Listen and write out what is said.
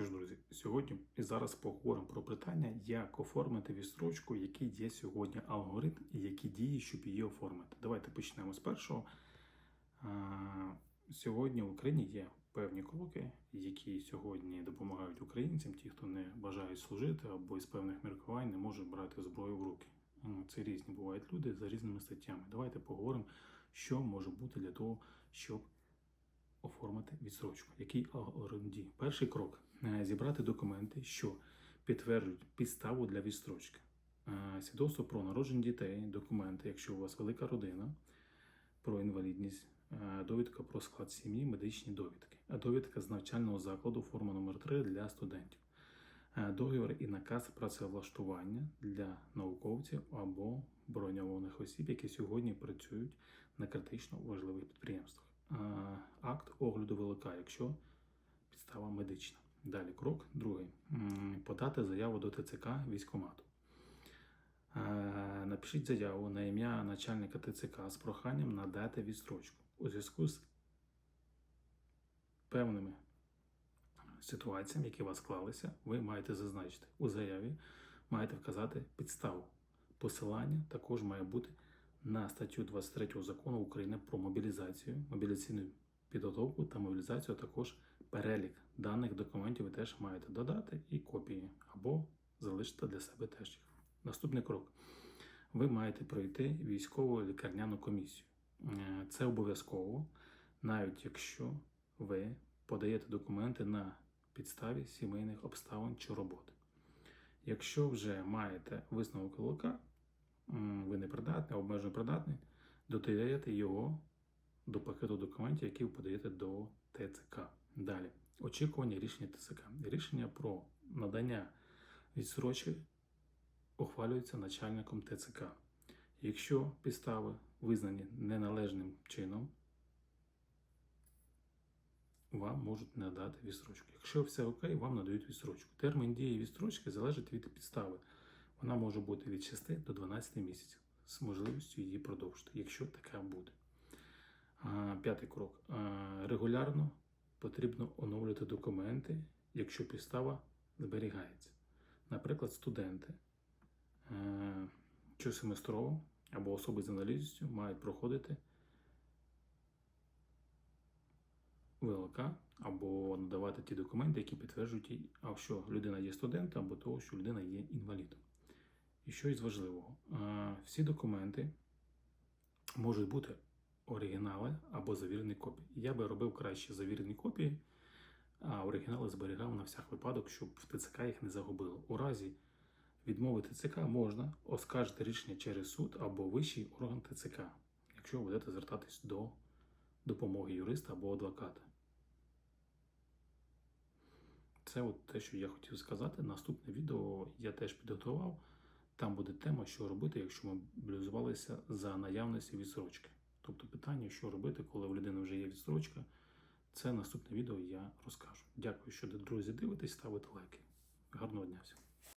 Що ж, друзі, сьогодні і зараз поговоримо про питання, як оформити відстрочку, який є сьогодні алгоритм і які дії, щоб її оформити. Давайте почнемо з першого. Сьогодні в Україні є певні кроки, які сьогодні допомагають українцям, ті, хто не бажають служити або із певних міркувань не можуть брати зброю в руки. Це різні бувають люди за різними статтями. Давайте поговоримо, що може бути для того, щоб оформити відсрочку. Який алгоритм? Перший крок е, зібрати документи, що підтверджують підставу для відстрочки. Е, Свідоцтво про народження дітей, документи, якщо у вас велика родина, про інвалідність, е, довідка про склад сім'ї, медичні довідки, а довідка з навчального закладу, форма номер 3 для студентів. Договір і наказ працевлаштування для науковців або броньованих осіб, які сьогодні працюють на критично важливих підприємствах. Акт огляду ВЛК, якщо підстава медична. Далі крок другий. Подати заяву до ТЦК військкомату. Е, Напишіть заяву на ім'я начальника ТЦК з проханням надати відстрочку у зв'язку з певними ситуаціями, які у вас склалися, ви маєте зазначити у заяві, маєте вказати підставу. Посилання також має бути на статтю 23 закону України про мобілізацію, мобілізаційну підготовку та мобілізацію, а також перелік даних документів ви теж маєте додати і копії або залишити для себе теж їх. Наступний крок. Ви маєте пройти військову лікарняну комісію. Е, Це обов'язково, навіть якщо ви подаєте документи на підставі сімейних обставин чи роботи. Якщо вже маєте висновок м, ви не придатний, обмежено придатний, додаєте його до пакету документів, які ви подаєте до ТЦК. Далі. Очікування рішення ТЦК. Рішення про надання відсрочки ухвалюється начальником ТЦК. Якщо підстави визнані неналежним чином, вам можуть надати відстрочку. Якщо все окей, вам надають відстрочку. Термін дії відстрочки залежить від підстави. Вона може бути від 6 до 12 місяців з можливістю її продовжити, якщо така буде. П'ятий крок. Регулярно потрібно оновлювати документи, якщо підстава зберігається. Наприклад, студенти е, щосеместрово або особи з інвалідністю мають проходити ВЛК або надавати ті документи, які підтверджують, що людина є студентом, або того, що людина є інвалідом. І що із важливого, всі документи можуть бути оригінали або завірені копії. Я би робив краще завірені копії, а оригінали зберігав на всяк випадок, щоб в ТЦК їх не загубило. У разі відмови ТЦК можна оскаржити рішення через суд або вищий орган ТЦК, якщо ви будете звертатись до допомоги юриста або адвоката. Це от те, що я хотів сказати. Наступне відео я теж підготував. Там буде тема, що робити, якщо мобілізувалися за наявності відсрочки. Тобто питання, що робити, коли в людини вже є відсрочка, це наступне відео я розкажу. Дякую, що друзі дивитесь, ставите лайки. Гарного дня всім!